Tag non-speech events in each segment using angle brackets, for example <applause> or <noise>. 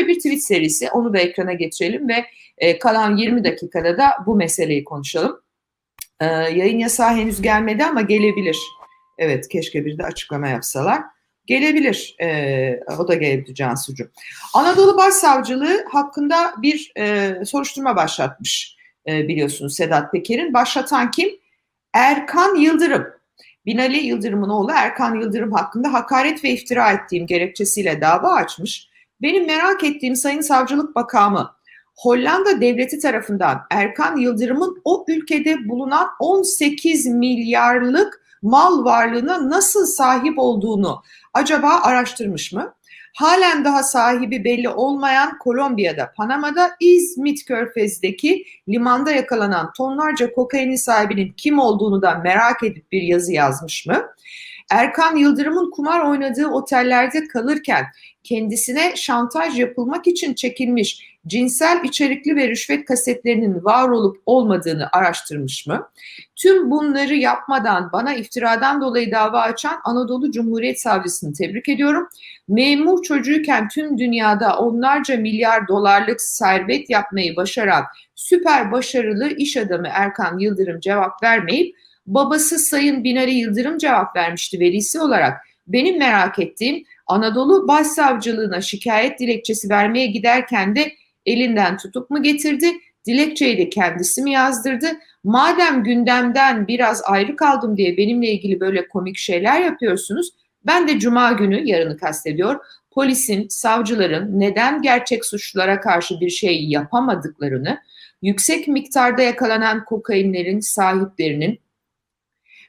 Şöyle bir tweet serisi onu da ekrana getirelim ve e, kalan 20 dakikada da bu meseleyi konuşalım. E, yayın yasağı henüz gelmedi ama gelebilir. Evet keşke bir de açıklama yapsalar. Gelebilir. E, o da gelebilir Cansucuğum. Anadolu Başsavcılığı hakkında bir e, soruşturma başlatmış e, biliyorsunuz Sedat Peker'in. Başlatan kim? Erkan Yıldırım. Binali Yıldırım'ın oğlu Erkan Yıldırım hakkında hakaret ve iftira ettiğim gerekçesiyle dava açmış. Benim merak ettiğim Sayın Savcılık Bakanı Hollanda devleti tarafından Erkan Yıldırım'ın o ülkede bulunan 18 milyarlık mal varlığına nasıl sahip olduğunu acaba araştırmış mı? Halen daha sahibi belli olmayan Kolombiya'da, Panama'da, İzmit Körfez'deki limanda yakalanan tonlarca kokainin sahibinin kim olduğunu da merak edip bir yazı yazmış mı? Erkan Yıldırım'ın kumar oynadığı otellerde kalırken kendisine şantaj yapılmak için çekilmiş cinsel içerikli ve rüşvet kasetlerinin var olup olmadığını araştırmış mı? Tüm bunları yapmadan bana iftiradan dolayı dava açan Anadolu Cumhuriyet Savcısını tebrik ediyorum. Memur çocuğuyken tüm dünyada onlarca milyar dolarlık servet yapmayı başaran süper başarılı iş adamı Erkan Yıldırım cevap vermeyip babası Sayın Binali Yıldırım cevap vermişti velisi olarak. Benim merak ettiğim Anadolu Başsavcılığına şikayet dilekçesi vermeye giderken de elinden tutup mu getirdi? Dilekçeyi de kendisi mi yazdırdı? Madem gündemden biraz ayrı kaldım diye benimle ilgili böyle komik şeyler yapıyorsunuz. Ben de cuma günü yarını kastediyor. Polisin, savcıların neden gerçek suçlulara karşı bir şey yapamadıklarını, yüksek miktarda yakalanan kokainlerin sahiplerinin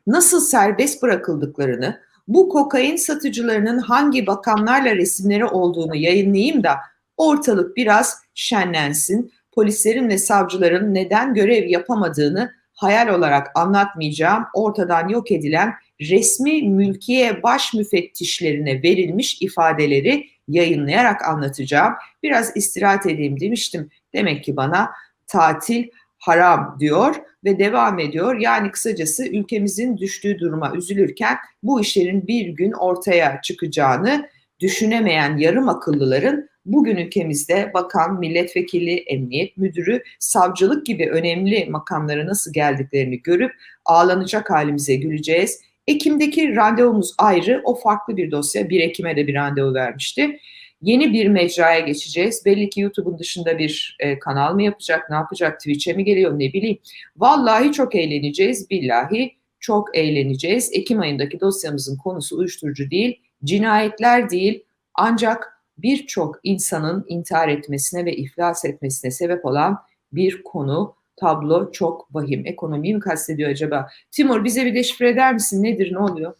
nasıl serbest bırakıldıklarını, bu kokain satıcılarının hangi bakanlarla resimleri olduğunu yayınlayayım da ortalık biraz şenlensin. Polislerin ve savcıların neden görev yapamadığını hayal olarak anlatmayacağım. Ortadan yok edilen resmi mülkiye baş müfettişlerine verilmiş ifadeleri yayınlayarak anlatacağım. Biraz istirahat edeyim demiştim. Demek ki bana tatil haram diyor ve devam ediyor. Yani kısacası ülkemizin düştüğü duruma üzülürken bu işlerin bir gün ortaya çıkacağını düşünemeyen yarım akıllıların bugün ülkemizde bakan, milletvekili, emniyet müdürü, savcılık gibi önemli makamlara nasıl geldiklerini görüp ağlanacak halimize güleceğiz. Ekim'deki randevumuz ayrı, o farklı bir dosya. 1 Ekim'e de bir randevu vermişti. Yeni bir mecraya geçeceğiz. Belli ki YouTube'un dışında bir e, kanal mı yapacak, ne yapacak, Twitch'e mi geliyor ne bileyim. Vallahi çok eğleneceğiz, billahi çok eğleneceğiz. Ekim ayındaki dosyamızın konusu uyuşturucu değil, cinayetler değil ancak birçok insanın intihar etmesine ve iflas etmesine sebep olan bir konu tablo çok vahim. Ekonomiyi mi kastediyor acaba? Timur bize bir deşifre eder misin? Nedir, ne oluyor?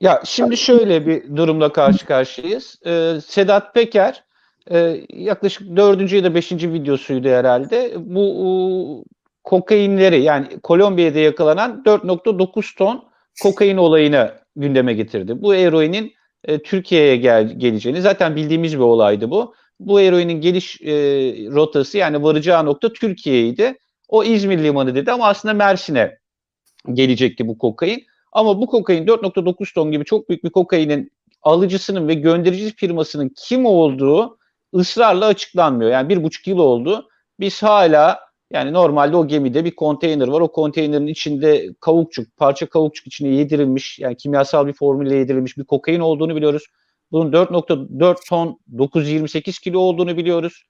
Ya şimdi şöyle bir durumla karşı karşıyayız. Ee, Sedat Peker e, yaklaşık dördüncü ya da beşinci videosuydu herhalde. Bu e, kokainleri yani Kolombiya'da yakalanan 4.9 ton kokain olayını gündeme getirdi. Bu eroinin e, Türkiye'ye gel, geleceğini zaten bildiğimiz bir olaydı bu. Bu eroinin geliş e, rotası yani varacağı nokta Türkiye'ydi. O İzmir limanı dedi ama aslında Mersin'e gelecekti bu kokain. Ama bu kokain 4.9 ton gibi çok büyük bir kokainin alıcısının ve gönderici firmasının kim olduğu ısrarla açıklanmıyor. Yani bir buçuk yıl oldu. Biz hala yani normalde o gemide bir konteyner var. O konteynerin içinde kavukçuk, parça kavukçuk içine yedirilmiş, yani kimyasal bir formülle yedirilmiş bir kokain olduğunu biliyoruz. Bunun 4.4 ton 928 kilo olduğunu biliyoruz.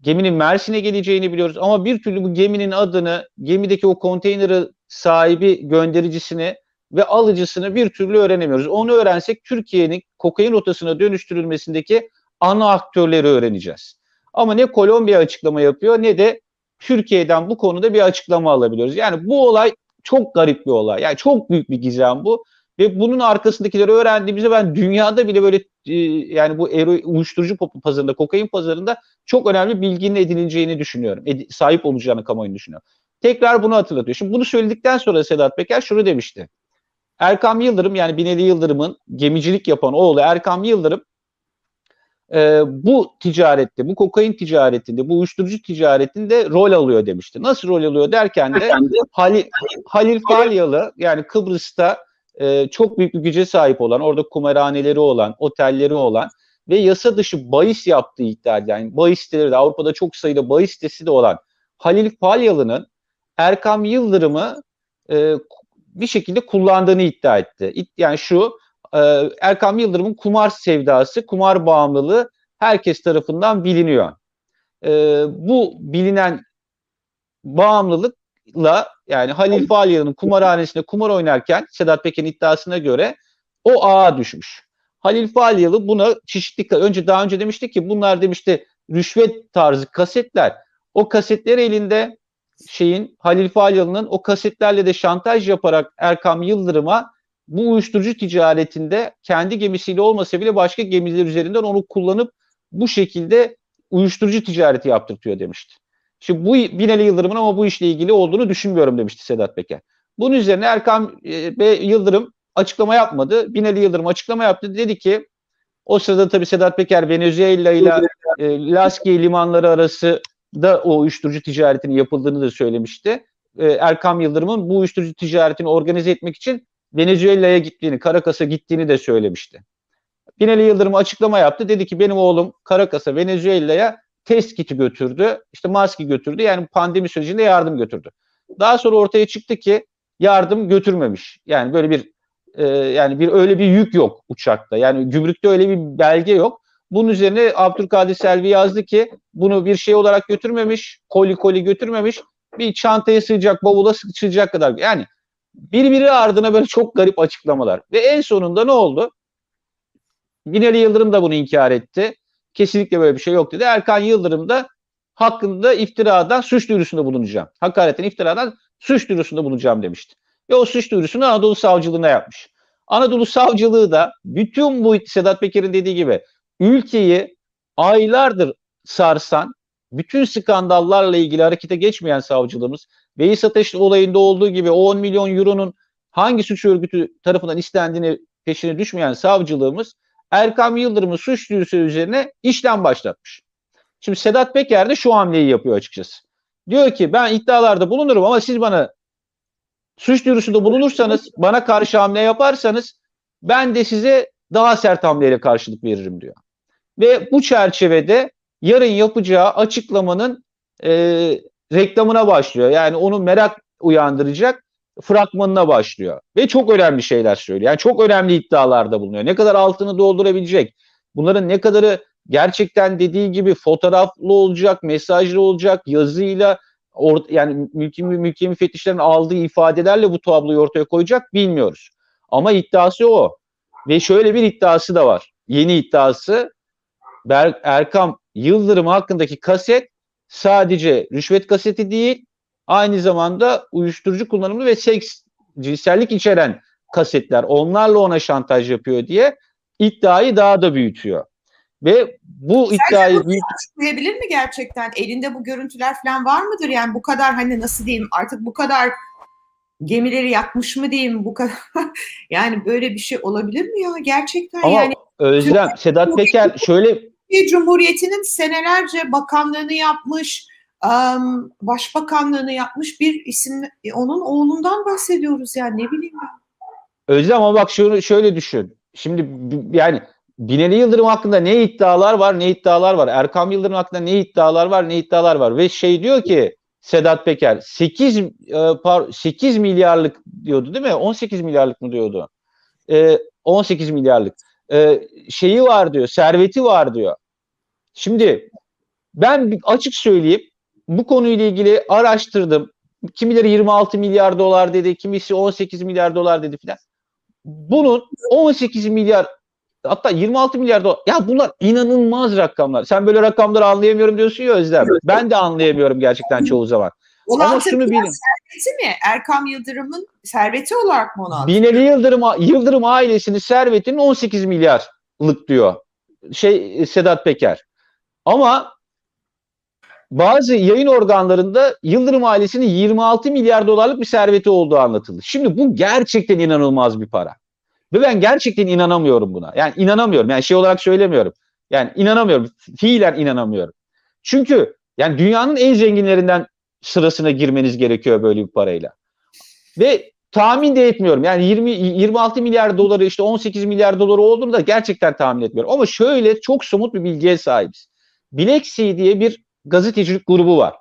Geminin Mersin'e geleceğini biliyoruz ama bir türlü bu geminin adını, gemideki o konteyneri sahibi göndericisini ve alıcısını bir türlü öğrenemiyoruz. Onu öğrensek Türkiye'nin kokain rotasına dönüştürülmesindeki ana aktörleri öğreneceğiz. Ama ne Kolombiya açıklama yapıyor ne de Türkiye'den bu konuda bir açıklama alabiliyoruz. Yani bu olay çok garip bir olay. Yani çok büyük bir gizem bu. Ve bunun arkasındakileri öğrendiğimizde ben dünyada bile böyle e, yani bu ero, uyuşturucu pazarında, kokain pazarında çok önemli bilginin edinileceğini düşünüyorum. Ed, sahip olacağını kamuoyunu düşünüyorum. Tekrar bunu hatırlatıyor. Şimdi bunu söyledikten sonra Sedat Peker şunu demişti. Erkam Yıldırım yani Binali Yıldırım'ın gemicilik yapan oğlu Erkam Yıldırım e, bu ticarette, bu kokain ticaretinde, bu uyuşturucu ticaretinde rol alıyor demişti. Nasıl rol alıyor derken de Halil, Halil Falyalı yani Kıbrıs'ta e, çok büyük bir güce sahip olan, orada kumarhaneleri olan, otelleri olan ve yasa dışı bahis yaptığı iddia edilen, yani bahis siteleri de Avrupa'da çok sayıda bahis sitesi de olan Halil Falyalı'nın Erkam Yıldırım'ı e, bir şekilde kullandığını iddia etti. Yani şu, e, Erkam Yıldırım'ın kumar sevdası, kumar bağımlılığı herkes tarafından biliniyor. E, bu bilinen bağımlılıkla yani Halil Falyalı'nın kumarhanesinde kumar oynarken Sedat Peker'in iddiasına göre o ağa düşmüş. Halil Falyalı buna çeşitli önce daha önce demişti ki bunlar demişti rüşvet tarzı kasetler. O kasetler elinde şeyin Halil Falyalı'nın o kasetlerle de şantaj yaparak Erkam Yıldırım'a bu uyuşturucu ticaretinde kendi gemisiyle olmasa bile başka gemiler üzerinden onu kullanıp bu şekilde uyuşturucu ticareti yaptırtıyor demişti. Şimdi bu Binali Yıldırım'ın ama bu işle ilgili olduğunu düşünmüyorum demişti Sedat Peker. Bunun üzerine Erkam e, Yıldırım açıklama yapmadı. Binali Yıldırım açıklama yaptı. Dedi ki o sırada tabii Sedat Peker Venezuela ile e, Laski limanları arası da o uyuşturucu ticaretinin yapıldığını da söylemişti. E, Erkam Yıldırım'ın bu uyuşturucu ticaretini organize etmek için Venezuela'ya gittiğini, Karakas'a gittiğini de söylemişti. Binali Yıldırım açıklama yaptı. Dedi ki benim oğlum Karakas'a, Venezuela'ya test kiti götürdü. işte maske götürdü. Yani pandemi sürecinde yardım götürdü. Daha sonra ortaya çıktı ki yardım götürmemiş. Yani böyle bir e, yani bir öyle bir yük yok uçakta. Yani gümrükte öyle bir belge yok. Bunun üzerine Abdülkadir Selvi yazdı ki bunu bir şey olarak götürmemiş, koli koli götürmemiş. Bir çantaya sığacak, bavula sığacak kadar. Yani birbiri ardına böyle çok garip açıklamalar. Ve en sonunda ne oldu? Binali Yıldırım da bunu inkar etti. Kesinlikle böyle bir şey yok dedi. Erkan Yıldırım da hakkında iftiradan suç duyurusunda bulunacağım. Hakaretten iftiradan suç duyurusunda bulunacağım demişti. Ve o suç duyurusunu Anadolu Savcılığına yapmış. Anadolu Savcılığı da bütün bu Sedat Peker'in dediği gibi ülkeyi aylardır sarsan, bütün skandallarla ilgili harekete geçmeyen savcılığımız, Veys Ateş olayında olduğu gibi o 10 milyon euronun hangi suç örgütü tarafından istendiğini peşine düşmeyen savcılığımız Erkam Yıldırım'ın suç duyurusu üzerine işlem başlatmış. Şimdi Sedat Peker de şu hamleyi yapıyor açıkçası. Diyor ki ben iddialarda bulunurum ama siz bana suç duyurusunda bulunursanız, bana karşı hamle yaparsanız ben de size daha sert hamleyle karşılık veririm diyor. Ve bu çerçevede yarın yapacağı açıklamanın e, reklamına başlıyor. Yani onu merak uyandıracak fragmanına başlıyor. Ve çok önemli şeyler söylüyor. Yani çok önemli iddialarda bulunuyor. Ne kadar altını doldurabilecek, bunların ne kadarı gerçekten dediği gibi fotoğraflı olacak, mesajlı olacak, yazıyla or, yani mülki, mülki müfettişlerin aldığı ifadelerle bu tabloyu ortaya koyacak bilmiyoruz. Ama iddiası o. Ve şöyle bir iddiası da var. Yeni iddiası Ber Erkam Yıldırım hakkındaki kaset sadece rüşvet kaseti değil, aynı zamanda uyuşturucu kullanımı ve seks, cinsellik içeren kasetler. Onlarla ona şantaj yapıyor diye iddiayı daha da büyütüyor. Ve bu Sence iddiayı bunu açıklayabilir mi gerçekten? Elinde bu görüntüler falan var mıdır? Yani bu kadar hani nasıl diyeyim artık bu kadar gemileri yakmış mı diyeyim bu kadar <laughs> yani böyle bir şey olabilir mi ya gerçekten ama yani Özlem, Sedat Peker <laughs> şöyle Türkiye Cumhuriyeti'nin senelerce bakanlığını yapmış, başbakanlığını yapmış bir isim onun oğlundan bahsediyoruz yani ne bileyim ben. Özlem ama bak şunu şöyle düşün. Şimdi yani Binali Yıldırım hakkında ne iddialar var ne iddialar var. Erkam Yıldırım hakkında ne iddialar var ne iddialar var. Ve şey diyor ki Sedat Peker 8, e, par, 8 milyarlık diyordu değil mi? 18 milyarlık mı diyordu? E, 18 milyarlık. E, şeyi var diyor serveti var diyor. Şimdi ben açık söyleyeyim bu konuyla ilgili araştırdım. Kimileri 26 milyar dolar dedi, kimisi 18 milyar dolar dedi filan. Bunun 18 milyar hatta 26 milyar dolar. Ya bunlar inanılmaz rakamlar. Sen böyle rakamları anlayamıyorum diyorsun ya Özlem. Ben de anlayamıyorum gerçekten çoğu zaman. Ama şunu bilin. serveti mi? Erkam Yıldırım'ın serveti olarak mı onu aldı? Binali Yıldırım, Yıldırım ailesinin servetinin 18 milyarlık diyor. Şey Sedat Peker. Ama bazı yayın organlarında Yıldırım ailesinin 26 milyar dolarlık bir serveti olduğu anlatıldı. Şimdi bu gerçekten inanılmaz bir para. Ve ben gerçekten inanamıyorum buna. Yani inanamıyorum. Yani şey olarak söylemiyorum. Yani inanamıyorum. Fiilen inanamıyorum. Çünkü yani dünyanın en zenginlerinden sırasına girmeniz gerekiyor böyle bir parayla. Ve tahmin de etmiyorum. Yani 20 26 milyar doları işte 18 milyar doları olduğunu da gerçekten tahmin etmiyorum. Ama şöyle çok somut bir bilgiye sahibiz. Bileksi diye bir gazetecilik grubu var.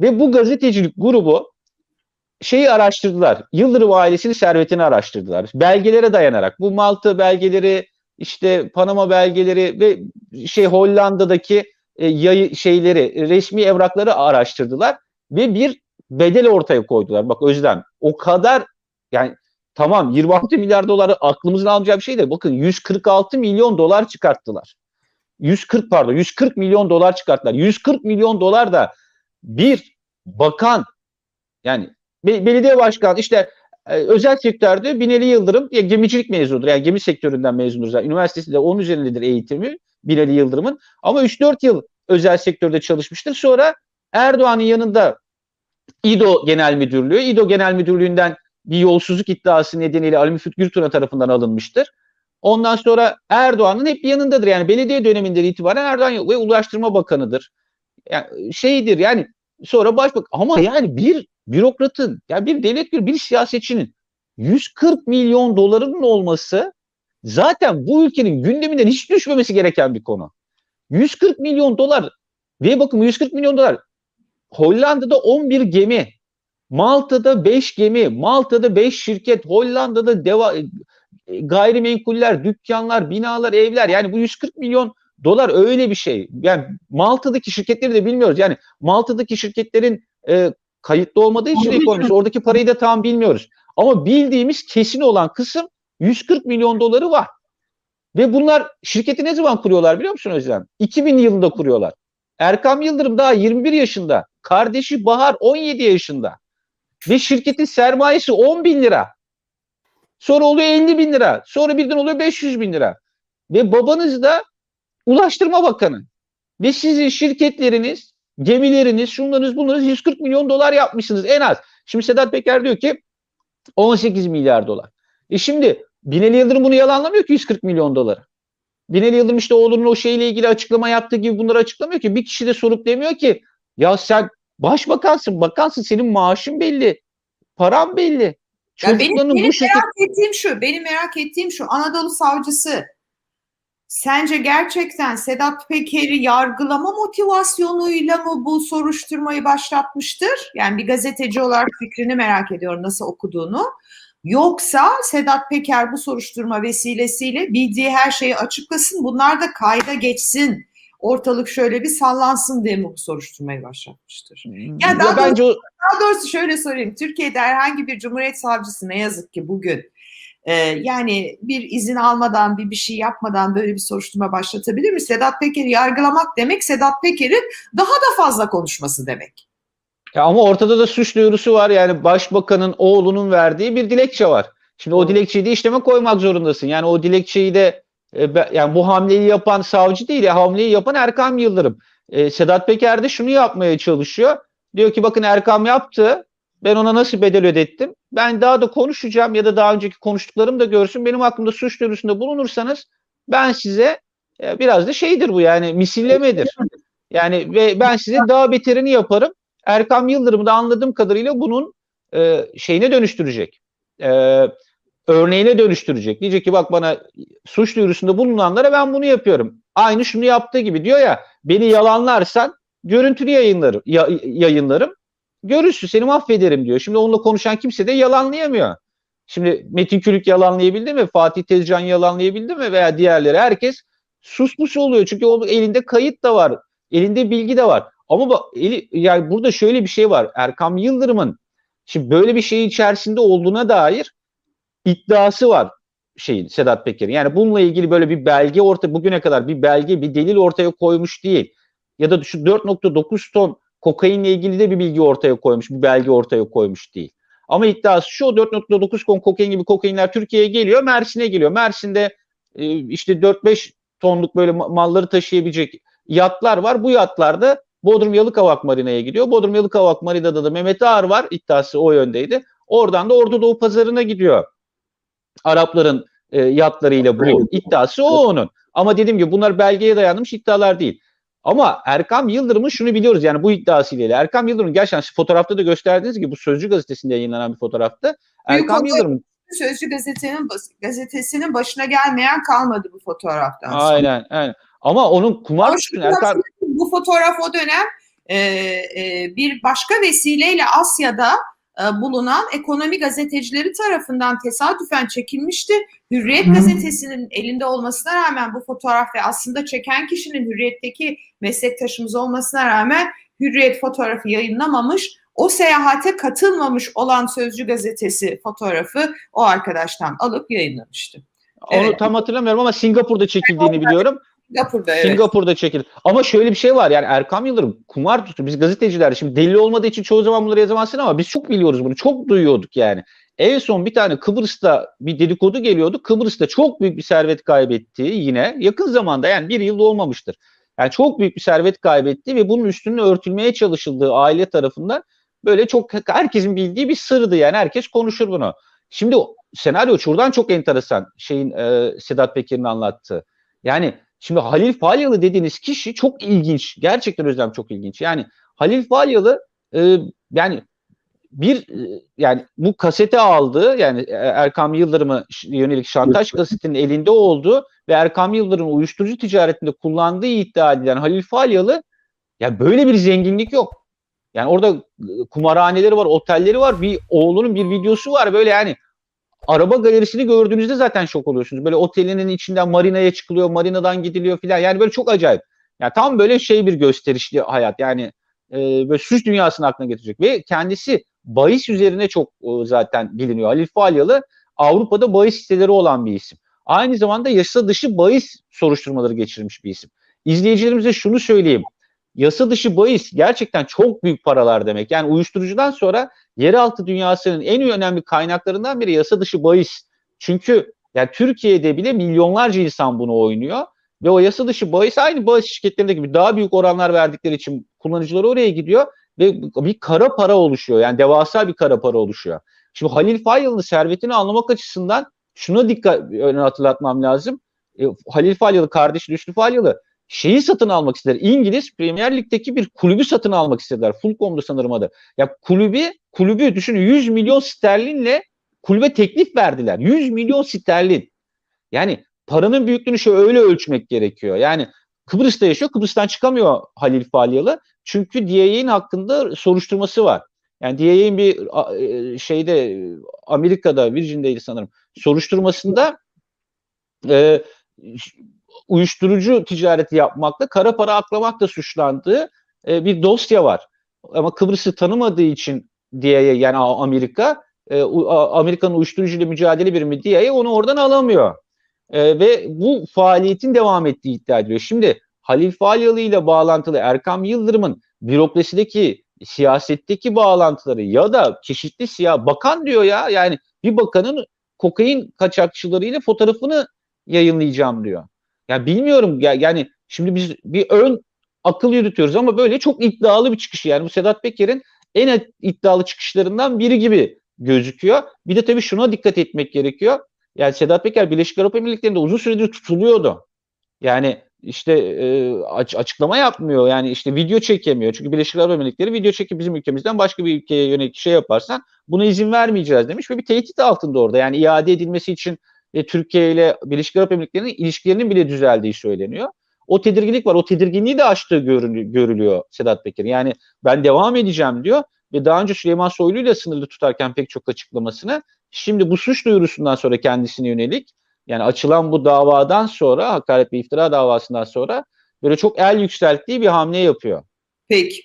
Ve bu gazetecilik grubu şeyi araştırdılar. Yıldırım ailesinin servetini araştırdılar. Belgelere dayanarak bu Malta belgeleri, işte Panama belgeleri ve şey Hollanda'daki e, yayı şeyleri, resmi evrakları araştırdılar ve bir bedel ortaya koydular. Bak Özlem o kadar yani tamam 26 milyar doları aklımızın almayacağı bir şey de bakın 146 milyon dolar çıkarttılar. 140 pardon 140 milyon dolar çıkarttılar. 140 milyon dolar da bir bakan yani be- belediye başkanı işte e, özel sektörde Binali Yıldırım ya, gemicilik mezunudur. Yani gemi sektöründen mezundur. zaten. Üniversitesi de onun üzerindedir eğitimi Binali Yıldırım'ın. Ama 3-4 yıl özel sektörde çalışmıştır. Sonra Erdoğan'ın yanında İDO Genel Müdürlüğü, İDO Genel Müdürlüğü'nden bir yolsuzluk iddiası nedeniyle Ali Müfit Gürtuna tarafından alınmıştır. Ondan sonra Erdoğan'ın hep yanındadır. Yani belediye döneminden itibaren Erdoğan ve Ulaştırma Bakanı'dır. Yani şeydir yani sonra başbak ama yani bir bürokratın yani bir devlet bir, bir siyasetçinin 140 milyon dolarının olması zaten bu ülkenin gündeminden hiç düşmemesi gereken bir konu. 140 milyon dolar ve bakın 140 milyon dolar Hollanda'da 11 gemi, Malta'da 5 gemi, Malta'da 5 şirket, Hollanda'da deva, gayrimenkuller, dükkanlar, binalar, evler. Yani bu 140 milyon dolar öyle bir şey. Yani Malta'daki şirketleri de bilmiyoruz. Yani Malta'daki şirketlerin e, kayıtlı olmadığı için ekonomisi oradaki parayı da tam bilmiyoruz. Ama bildiğimiz kesin olan kısım 140 milyon doları var. Ve bunlar şirketi ne zaman kuruyorlar biliyor musun Özlem? 2000 yılında kuruyorlar. Erkam Yıldırım daha 21 yaşında. Kardeşi Bahar 17 yaşında. Ve şirketin sermayesi 10 bin lira. Sonra oluyor 50 bin lira. Sonra birden oluyor 500 bin lira. Ve babanız da Ulaştırma Bakanı. Ve sizin şirketleriniz, gemileriniz, şunlarınız bunlarınız 140 milyon dolar yapmışsınız en az. Şimdi Sedat Peker diyor ki 18 milyar dolar. E şimdi Binali Yıldırım bunu yalanlamıyor ki 140 milyon doları. Binali Yıldırım işte oğlunun o şeyle ilgili açıklama yaptığı gibi bunları açıklamıyor ki. Bir kişi de sorup demiyor ki ya sen başbakansın, bakansın senin maaşın belli, paran belli. Ya benim, benim bu şekilde merak ettiğim şu, benim merak ettiğim şu Anadolu savcısı sence gerçekten Sedat Peker'i yargılama motivasyonuyla mı bu soruşturmayı başlatmıştır? Yani bir gazeteci olarak fikrini merak ediyorum nasıl okuduğunu. Yoksa Sedat Peker bu soruşturma vesilesiyle bildiği her şeyi açıklasın, bunlar da kayda geçsin, ortalık şöyle bir sallansın diye mi bu soruşturmayı başlatmıştır? Ya Ya daha bence o Daha doğrusu şöyle sorayım. Türkiye'de herhangi bir cumhuriyet savcısı ne yazık ki bugün e, yani bir izin almadan, bir bir şey yapmadan böyle bir soruşturma başlatabilir mi? Sedat Peker'i yargılamak demek Sedat Peker'in daha da fazla konuşması demek. Ya ama ortada da suç duyurusu var. Yani başbakanın oğlunun verdiği bir dilekçe var. Şimdi o dilekçeyi de işleme koymak zorundasın. Yani o dilekçeyi de e, yani bu hamleyi yapan savcı değil, hamleyi yapan Erkam Yıldırım. E, Sedat Peker de şunu yapmaya çalışıyor. Diyor ki bakın Erkam yaptı. Ben ona nasıl bedel ödettim? Ben daha da konuşacağım ya da daha önceki konuştuklarım da görsün. Benim hakkımda suç duyurusunda bulunursanız ben size e, biraz da şeydir bu yani misillemedir. Yani ve ben size daha beterini yaparım. Erkam Yıldırım da anladığım kadarıyla bunun e, şeyine dönüştürecek. E, örneğine dönüştürecek. Diyecek ki bak bana suç duyurusunda bulunanlara ben bunu yapıyorum. Aynı şunu yaptığı gibi diyor ya beni yalanlarsan görüntülü yayınlarım, ya- yayınlarım. Görürsün seni mahvederim diyor. Şimdi onunla konuşan kimse de yalanlayamıyor. Şimdi Metin Külük yalanlayabildi mi? Fatih Tezcan yalanlayabildi mi? Veya diğerleri herkes susmuş oluyor. Çünkü onun elinde kayıt da var. Elinde bilgi de var. Ama bak, eli, yani burada şöyle bir şey var. Erkam Yıldırım'ın şimdi böyle bir şey içerisinde olduğuna dair iddiası var şeyin Sedat Peker'in. Yani bununla ilgili böyle bir belge orta bugüne kadar bir belge, bir delil ortaya koymuş değil. Ya da şu 4.9 ton kokainle ilgili de bir bilgi ortaya koymuş, bir belge ortaya koymuş değil. Ama iddiası şu 4.9 ton kokain gibi kokainler Türkiye'ye geliyor, Mersin'e geliyor. Mersin'de e, işte 4-5 tonluk böyle ma- malları taşıyabilecek yatlar var. Bu yatlarda Bodrum Yalıkavak Marina'ya gidiyor. Bodrum Yalıkavak Marina'da da Mehmet Ağar var. İddiası o yöndeydi. Oradan da Orta Doğu pazarına gidiyor. Arapların e, yatlarıyla bu iddiası o onun. Ama dediğim gibi bunlar belgeye dayanmış iddialar değil. Ama Erkam Yıldırım'ın şunu biliyoruz yani bu iddiasıyla. Erkam Yıldırım gerçekten fotoğrafta da gösterdiğiniz gibi bu Sözcü gazetesinde yayınlanan bir fotoğrafta. Erkam Yıldırım Sözcü gazetenin gazetesinin başına gelmeyen kalmadı bu fotoğraftan sonra. aynen aynen. Ama onun kumar Ama Erkam bu fotoğraf o dönem e, e, bir başka vesileyle Asya'da e, bulunan ekonomi gazetecileri tarafından tesadüfen çekilmişti. Hürriyet Hı. gazetesinin elinde olmasına rağmen bu fotoğraf ve aslında çeken kişinin Hürriyet'teki meslektaşımız olmasına rağmen Hürriyet fotoğrafı yayınlamamış. O seyahate katılmamış olan Sözcü gazetesi fotoğrafı o arkadaştan alıp yayınlamıştı. onu Evet. tam hatırlamıyorum ama Singapur'da çekildiğini biliyorum. Singapur'da evet. Singapur'da çekildi. Ama şöyle bir şey var yani Erkam Yıldırım kumar tuttu. Biz gazeteciler şimdi delil olmadığı için çoğu zaman bunları yazamazsın ama biz çok biliyoruz bunu. Çok duyuyorduk yani. En son bir tane Kıbrıs'ta bir dedikodu geliyordu. Kıbrıs'ta çok büyük bir servet kaybetti yine. Yakın zamanda yani bir yıl olmamıştır. Yani çok büyük bir servet kaybetti ve bunun üstünün örtülmeye çalışıldığı aile tarafından böyle çok herkesin bildiği bir sırdı yani herkes konuşur bunu. Şimdi senaryo şuradan çok enteresan şeyin e, Sedat Peker'in anlattığı. Yani Şimdi Halil Falyalı dediğiniz kişi çok ilginç. Gerçekten Özlem çok ilginç. Yani Halil Falyalı e, yani bir e, yani bu kasete aldığı yani e, Erkam Yıldırım'a yönelik şantaj kasetinin elinde olduğu ve Erkam Yıldırım'ın uyuşturucu ticaretinde kullandığı iddia edilen Halil Falyalı ya böyle bir zenginlik yok. Yani orada e, kumarhaneleri var, otelleri var. Bir oğlunun bir videosu var böyle yani araba galerisini gördüğünüzde zaten şok oluyorsunuz. Böyle otelinin içinden marinaya çıkılıyor, marinadan gidiliyor filan. Yani böyle çok acayip. Yani tam böyle şey bir gösterişli hayat. Yani e, böyle suç dünyasını aklına getirecek. Ve kendisi bahis üzerine çok e, zaten biliniyor. Halil Falyalı Avrupa'da bahis siteleri olan bir isim. Aynı zamanda yasa dışı bahis soruşturmaları geçirmiş bir isim. İzleyicilerimize şunu söyleyeyim. Yasa dışı bahis gerçekten çok büyük paralar demek. Yani uyuşturucudan sonra yeraltı dünyasının en önemli kaynaklarından biri yasa dışı bahis. Çünkü yani Türkiye'de bile milyonlarca insan bunu oynuyor ve o yasa dışı bahis aynı bahis şirketlerinde gibi daha büyük oranlar verdikleri için kullanıcılar oraya gidiyor ve bir kara para oluşuyor. Yani devasa bir kara para oluşuyor. Şimdi Halil Falyalı'nın servetini anlamak açısından şuna dikkat öne hatırlatmam lazım. E, Halil Falyalı kardeşi Rüştü Falyalı şeyi satın almak istediler. İngiliz Premier Lig'deki bir kulübü satın almak istediler. Fulcom'da sanırım adı. Ya kulübü, kulübü düşünün 100 milyon sterlinle kulübe teklif verdiler. 100 milyon sterlin. Yani paranın büyüklüğünü şöyle öyle ölçmek gerekiyor. Yani Kıbrıs'ta yaşıyor. Kıbrıs'tan çıkamıyor Halil Falyalı. Çünkü DIA'nin hakkında soruşturması var. Yani DIA'nin bir e, şeyde Amerika'da Virgin'deydi sanırım. Soruşturmasında e, uyuşturucu ticareti yapmakla, kara para aklamakla suçlandığı e, bir dosya var. Ama Kıbrıs'ı tanımadığı için DIA yani Amerika e, Amerika'nın uyuşturucuyla mücadele birimi DIA onu oradan alamıyor. E, ve bu faaliyetin devam ettiği iddia ediliyor. Şimdi Halil Falyalı ile bağlantılı Erkam Yıldırım'ın bürokrasideki siyasetteki bağlantıları ya da çeşitli siyah bakan diyor ya yani bir bakanın kokain kaçakçılarıyla fotoğrafını yayınlayacağım diyor. Ya bilmiyorum ya, yani şimdi biz bir ön akıl yürütüyoruz ama böyle çok iddialı bir çıkış yani bu Sedat Peker'in en iddialı çıkışlarından biri gibi gözüküyor. Bir de tabii şuna dikkat etmek gerekiyor. Yani Sedat Peker Birleşik Arap Emirlikleri'nde uzun süredir tutuluyordu. Yani işte e, açıklama yapmıyor. Yani işte video çekemiyor. Çünkü Birleşik Arap Emirlikleri video çekip bizim ülkemizden başka bir ülkeye yönelik şey yaparsan buna izin vermeyeceğiz demiş ve bir tehdit altında orada. Yani iade edilmesi için e, Türkiye ile Birleşik Arap Emirlikleri'nin ilişkilerinin bile düzeldiği söyleniyor. O tedirginlik var. O tedirginliği de aştığı görülüyor Sedat Peker. Yani ben devam edeceğim diyor ve daha önce Süleyman Soylu ile sınırlı tutarken pek çok açıklamasını şimdi bu suç duyurusundan sonra kendisine yönelik yani açılan bu davadan sonra hakaret ve iftira davasından sonra böyle çok el yükselttiği bir hamle yapıyor. Peki.